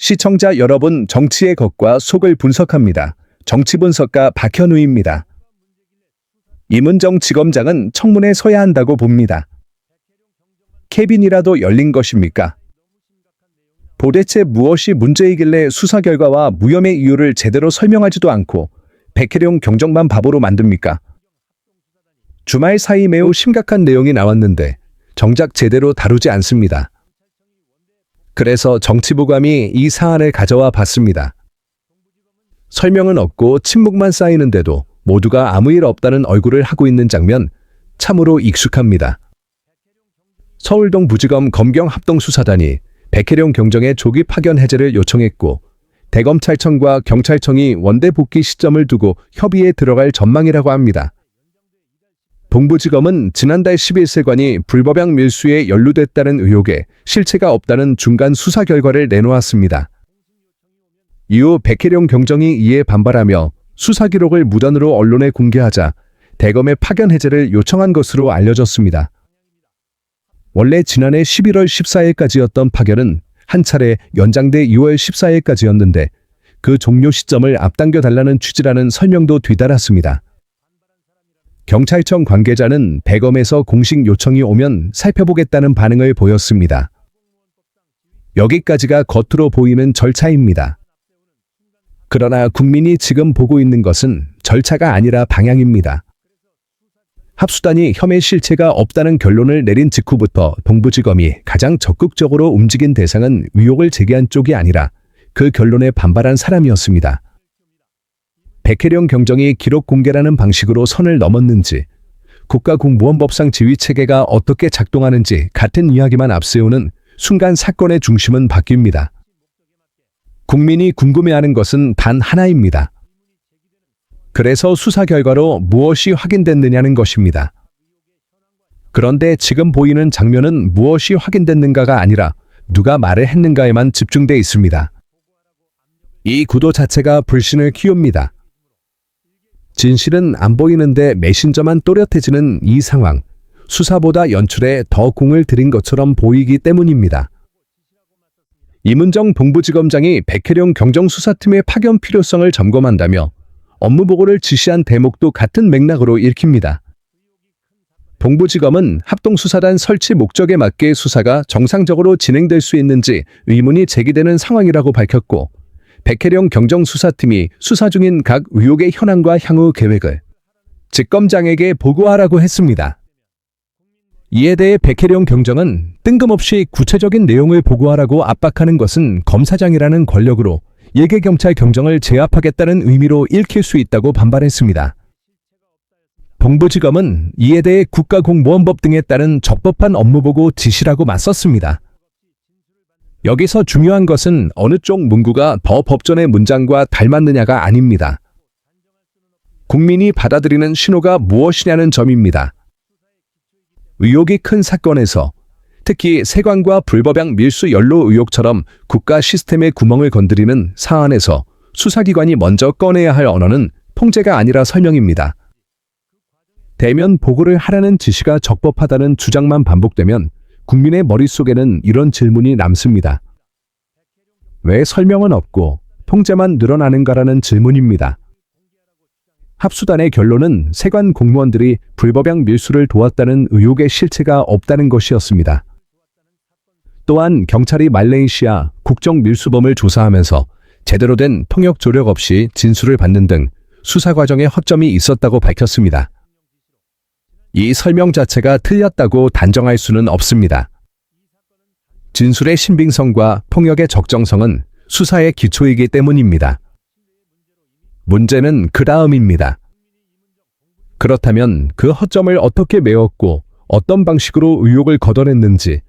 시청자 여러분 정치의 겉과 속을 분석합니다. 정치분석가 박현우입니다. 이문정 지검장은 청문회 서야 한다고 봅니다. 케빈이라도 열린 것입니까? 도대체 무엇이 문제이길래 수사 결과와 무혐의 이유를 제대로 설명하지도 않고 백혜룡 경정만 바보로 만듭니까? 주말 사이 매우 심각한 내용이 나왔는데 정작 제대로 다루지 않습니다. 그래서 정치부감이 이 사안을 가져와 봤습니다. 설명은 없고 침묵만 쌓이는데도 모두가 아무 일 없다는 얼굴을 하고 있는 장면 참으로 익숙합니다. 서울동 부지검 검경 합동수사단이 백혜룡 경정의 조기 파견 해제를 요청했고 대검찰청과 경찰청이 원대 복귀 시점을 두고 협의에 들어갈 전망이라고 합니다. 동부지검은 지난달 11세관이 불법양 밀수에 연루됐다는 의혹에 실체가 없다는 중간 수사 결과를 내놓았습니다. 이후 백혜룡 경정이 이에 반발하며 수사 기록을 무단으로 언론에 공개하자 대검의 파견 해제를 요청한 것으로 알려졌습니다. 원래 지난해 11월 14일까지였던 파견은 한 차례 연장돼 2월 14일까지였는데 그 종료 시점을 앞당겨 달라는 취지라는 설명도 뒤따랐습니다. 경찰청 관계자는 대검에서 공식 요청이 오면 살펴보겠다는 반응을 보였습니다. 여기까지가 겉으로 보이는 절차입니다. 그러나 국민이 지금 보고 있는 것은 절차가 아니라 방향입니다. 합수단이 혐의 실체가 없다는 결론을 내린 직후부터 동부지검이 가장 적극적으로 움직인 대상은 의혹을 제기한 쪽이 아니라 그 결론에 반발한 사람이었습니다. 백혜령 경정이 기록 공개라는 방식으로 선을 넘었는지 국가공무원법상 지휘체계가 어떻게 작동하는지 같은 이야기만 앞세우는 순간 사건의 중심은 바뀝니다. 국민이 궁금해하는 것은 단 하나입니다. 그래서 수사 결과로 무엇이 확인됐느냐는 것입니다. 그런데 지금 보이는 장면은 무엇이 확인됐는가가 아니라 누가 말을 했는가에만 집중돼 있습니다. 이 구도 자체가 불신을 키웁니다. 진실은 안 보이는데 메신저만 또렷해지는 이 상황. 수사보다 연출에 더 공을 들인 것처럼 보이기 때문입니다. 이문정 동부지검장이 백혜령 경정수사팀의 파견 필요성을 점검한다며 업무 보고를 지시한 대목도 같은 맥락으로 읽힙니다. 동부지검은 합동수사단 설치 목적에 맞게 수사가 정상적으로 진행될 수 있는지 의문이 제기되는 상황이라고 밝혔고 백혜령 경정수사팀이 수사 중인 각 의혹의 현황과 향후 계획을 직검장에게 보고하라고 했습니다. 이에 대해 백혜령 경정은 뜬금없이 구체적인 내용을 보고하라고 압박하는 것은 검사장이라는 권력으로 일개 경찰 경정을 제압하겠다는 의미로 읽힐 수 있다고 반발했습니다. 동부지검은 이에 대해 국가공무원법 등에 따른 적법한 업무보고 지시라고 맞섰습니다. 여기서 중요한 것은 어느 쪽 문구가 더 법전의 문장과 닮았느냐가 아닙니다. 국민이 받아들이는 신호가 무엇이냐는 점입니다. 의혹이 큰 사건에서 특히 세관과 불법양 밀수 연로 의혹처럼 국가 시스템의 구멍을 건드리는 사안에서 수사기관이 먼저 꺼내야 할 언어는 통제가 아니라 설명입니다. 대면 보고를 하라는 지시가 적법하다는 주장만 반복되면 국민의 머릿속에는 이런 질문이 남습니다. 왜 설명은 없고 통제만 늘어나는가라는 질문입니다. 합수단의 결론은 세관 공무원들이 불법양 밀수를 도왔다는 의혹의 실체가 없다는 것이었습니다. 또한 경찰이 말레이시아 국정 밀수범을 조사하면서 제대로 된 통역 조력 없이 진술을 받는 등 수사 과정에 허점이 있었다고 밝혔습니다. 이 설명 자체가 틀렸다고 단정할 수는 없습니다. 진술의 신빙성과 통역의 적정성은 수사의 기초이기 때문입니다. 문제는 그 다음입니다. 그렇다면 그 허점을 어떻게 메웠고 어떤 방식으로 의혹을 걷어냈는지,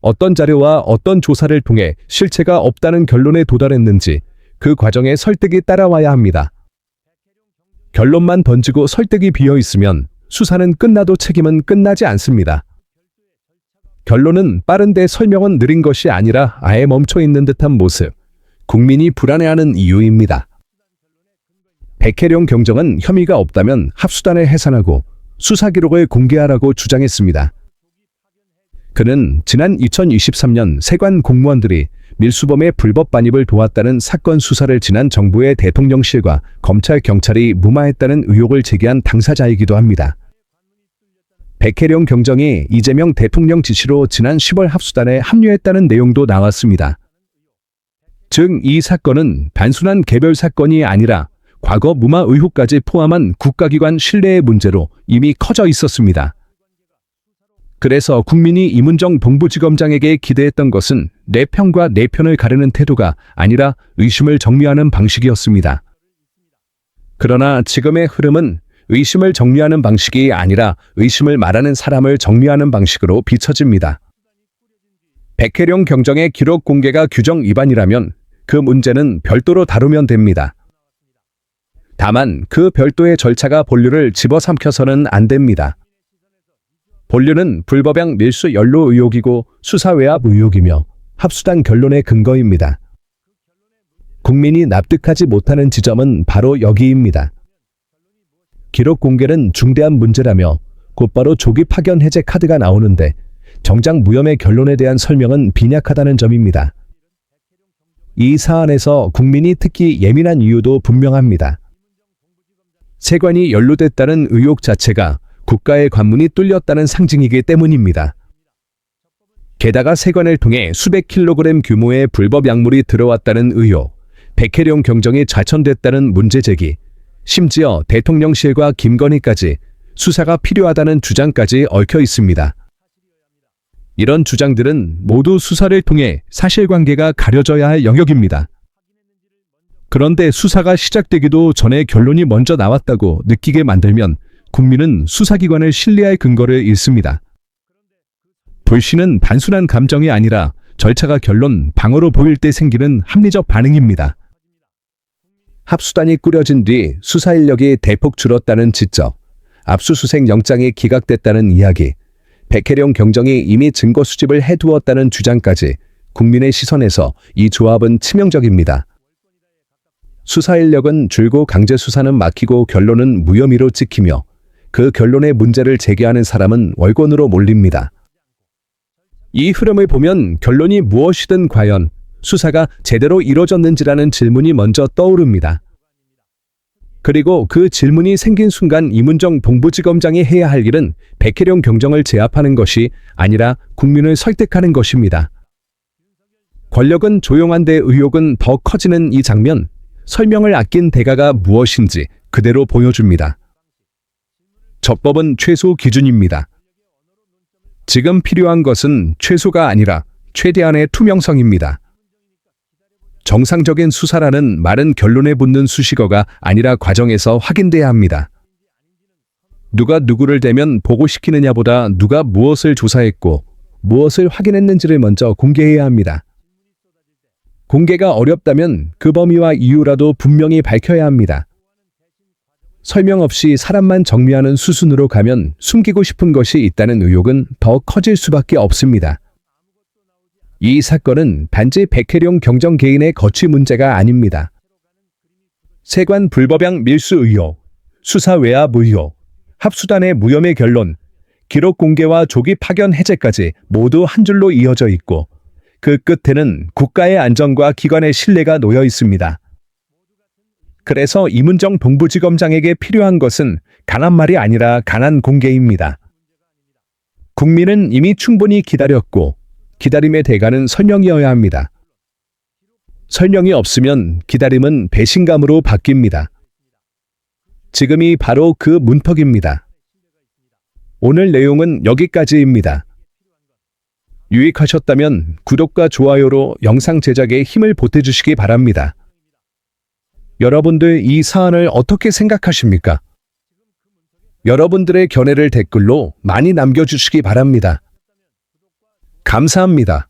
어떤 자료와 어떤 조사를 통해 실체가 없다는 결론에 도달했는지 그 과정에 설득이 따라와야 합니다. 결론만 던지고 설득이 비어 있으면 수사는 끝나도 책임은 끝나지 않습니다. 결론은 빠른데 설명은 느린 것이 아니라 아예 멈춰 있는 듯한 모습. 국민이 불안해하는 이유입니다. 백혜령 경정은 혐의가 없다면 합수단을 해산하고 수사 기록을 공개하라고 주장했습니다. 그는 지난 2023년 세관 공무원들이 밀수범의 불법 반입을 도왔다는 사건 수사를 지난 정부의 대통령실과 검찰 경찰이 무마했다는 의혹을 제기한 당사자이기도 합니다. 백혜령 경정이 이재명 대통령 지시로 지난 10월 합수단에 합류했다는 내용도 나왔습니다. 즉, 이 사건은 단순한 개별 사건이 아니라 과거 무마 의혹까지 포함한 국가기관 신뢰의 문제로 이미 커져 있었습니다. 그래서 국민이 이문정 동부지검장에게 기대했던 것은 내 편과 내 편을 가르는 태도가 아니라 의심을 정리하는 방식이었습니다. 그러나 지금의 흐름은 의심을 정리하는 방식이 아니라 의심을 말하는 사람을 정리하는 방식으로 비춰집니다. 백혜령 경정의 기록 공개가 규정 위반이라면 그 문제는 별도로 다루면 됩니다. 다만 그 별도의 절차가 본류를 집어삼켜서는 안 됩니다. 본류는 불법양 밀수 연루 의혹이고 수사 외압 의혹이며 합수단 결론의 근거입니다. 국민이 납득하지 못하는 지점은 바로 여기입니다. 기록 공개는 중대한 문제라며 곧바로 조기 파견 해제 카드가 나오는데 정작 무혐의 결론에 대한 설명은 빈약하다는 점입니다. 이 사안에서 국민이 특히 예민한 이유도 분명합니다. 세관이 연루됐다는 의혹 자체가 국가의 관문이 뚫렸다는 상징이기 때문입니다. 게다가 세관을 통해 수백 킬로그램 규모의 불법 약물이 들어왔다는 의혹, 백혜령 경정이 좌천됐다는 문제 제기, 심지어 대통령실과 김건희까지 수사가 필요하다는 주장까지 얽혀 있습니다. 이런 주장들은 모두 수사를 통해 사실관계가 가려져야 할 영역입니다. 그런데 수사가 시작되기도 전에 결론이 먼저 나왔다고 느끼게 만들면 국민은 수사기관을 신뢰할 근거를 잃습니다. 불신은 단순한 감정이 아니라 절차가 결론 방어로 보일 때 생기는 합리적 반응입니다. 합수단이 꾸려진 뒤 수사 인력이 대폭 줄었다는 지적, 압수수색 영장이 기각됐다는 이야기, 백혜령 경정이 이미 증거 수집을 해두었다는 주장까지 국민의 시선에서 이 조합은 치명적입니다. 수사 인력은 줄고 강제 수사는 막히고 결론은 무혐의로 찍히며 그 결론의 문제를 제기하는 사람은 월권으로 몰립니다. 이 흐름을 보면 결론이 무엇이든 과연 수사가 제대로 이뤄졌는지라는 질문이 먼저 떠오릅니다. 그리고 그 질문이 생긴 순간 이문정 동부지검장이 해야 할 일은 백혜령 경정을 제압하는 것이 아니라 국민을 설득하는 것입니다. 권력은 조용한데 의혹은 더 커지는 이 장면, 설명을 아낀 대가가 무엇인지 그대로 보여줍니다. 접법은 최소 기준입니다. 지금 필요한 것은 최소가 아니라 최대한의 투명성입니다. 정상적인 수사라는 말은 결론에 붙는 수식어가 아니라 과정에서 확인돼야 합니다. 누가 누구를 대면 보고시키느냐보다 누가 무엇을 조사했고 무엇을 확인했는지를 먼저 공개해야 합니다. 공개가 어렵다면 그 범위와 이유라도 분명히 밝혀야 합니다. 설명 없이 사람만 정리하는 수순으로 가면 숨기고 싶은 것이 있다는 의혹은 더 커질 수밖에 없습니다. 이 사건은 단지 백혜룡 경정 개인의 거취 문제가 아닙니다. 세관 불법양 밀수 의혹, 수사 외압 의혹, 합수단의 무혐의 결론, 기록 공개와 조기 파견 해제까지 모두 한 줄로 이어져 있고 그 끝에는 국가의 안전과 기관의 신뢰가 놓여 있습니다. 그래서 이문정 동부지검장에게 필요한 것은 강한 말이 아니라 강한 공개입니다. 국민은 이미 충분히 기다렸고 기다림의 대가는 설명이어야 합니다. 설명이 없으면 기다림은 배신감으로 바뀝니다. 지금이 바로 그 문턱입니다. 오늘 내용은 여기까지입니다. 유익하셨다면 구독과 좋아요로 영상 제작에 힘을 보태주시기 바랍니다. 여러분들 이 사안을 어떻게 생각하십니까? 여러분들의 견해를 댓글로 많이 남겨주시기 바랍니다. 감사합니다.